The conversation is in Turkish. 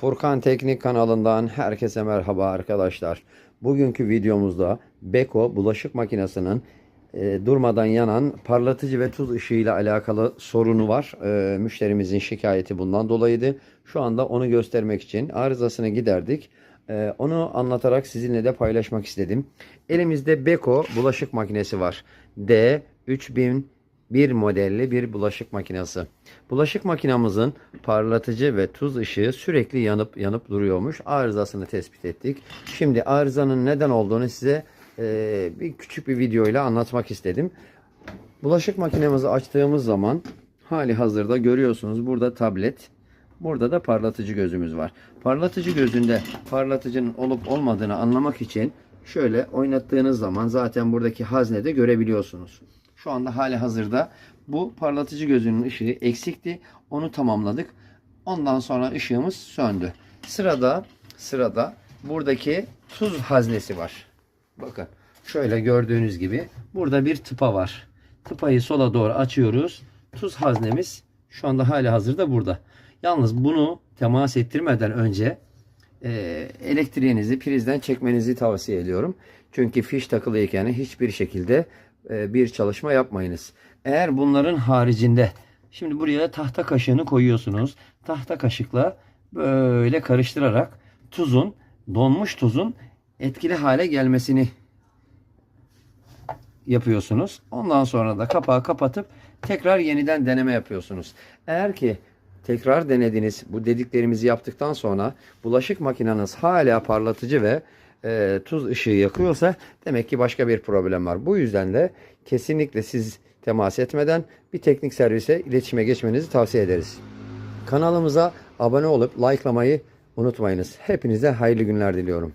Furkan Teknik kanalından herkese merhaba arkadaşlar. Bugünkü videomuzda Beko bulaşık makinesinin e, durmadan yanan parlatıcı ve tuz ışığıyla alakalı sorunu var. E, müşterimizin şikayeti bundan dolayıydı. Şu anda onu göstermek için arızasını giderdik. E, onu anlatarak sizinle de paylaşmak istedim. Elimizde Beko bulaşık makinesi var. D 3000 bir modelli bir bulaşık makinesi. Bulaşık makinamızın parlatıcı ve tuz ışığı sürekli yanıp yanıp duruyormuş. Arızasını tespit ettik. Şimdi arızanın neden olduğunu size e, bir küçük bir video ile anlatmak istedim. Bulaşık makinemizi açtığımız zaman hali hazırda görüyorsunuz burada tablet, burada da parlatıcı gözümüz var. Parlatıcı gözünde parlatıcının olup olmadığını anlamak için şöyle oynattığınız zaman zaten buradaki haznede görebiliyorsunuz. Şu anda hali hazırda bu parlatıcı gözünün ışığı eksikti. Onu tamamladık. Ondan sonra ışığımız söndü. Sırada sırada buradaki tuz haznesi var. Bakın şöyle gördüğünüz gibi burada bir tıpa var. Tıpayı sola doğru açıyoruz. Tuz haznemiz şu anda hala hazırda burada. Yalnız bunu temas ettirmeden önce e, elektriğinizi prizden çekmenizi tavsiye ediyorum. Çünkü fiş takılıyken hiçbir şekilde bir çalışma yapmayınız. Eğer bunların haricinde şimdi buraya tahta kaşığını koyuyorsunuz. Tahta kaşıkla böyle karıştırarak tuzun donmuş tuzun etkili hale gelmesini yapıyorsunuz. Ondan sonra da kapağı kapatıp tekrar yeniden deneme yapıyorsunuz. Eğer ki tekrar denediniz bu dediklerimizi yaptıktan sonra bulaşık makineniz hala parlatıcı ve e, tuz ışığı yakıyorsa demek ki başka bir problem var. Bu yüzden de kesinlikle siz temas etmeden bir teknik servise iletişime geçmenizi tavsiye ederiz. Kanalımıza abone olup likelamayı unutmayınız. Hepinize hayırlı günler diliyorum.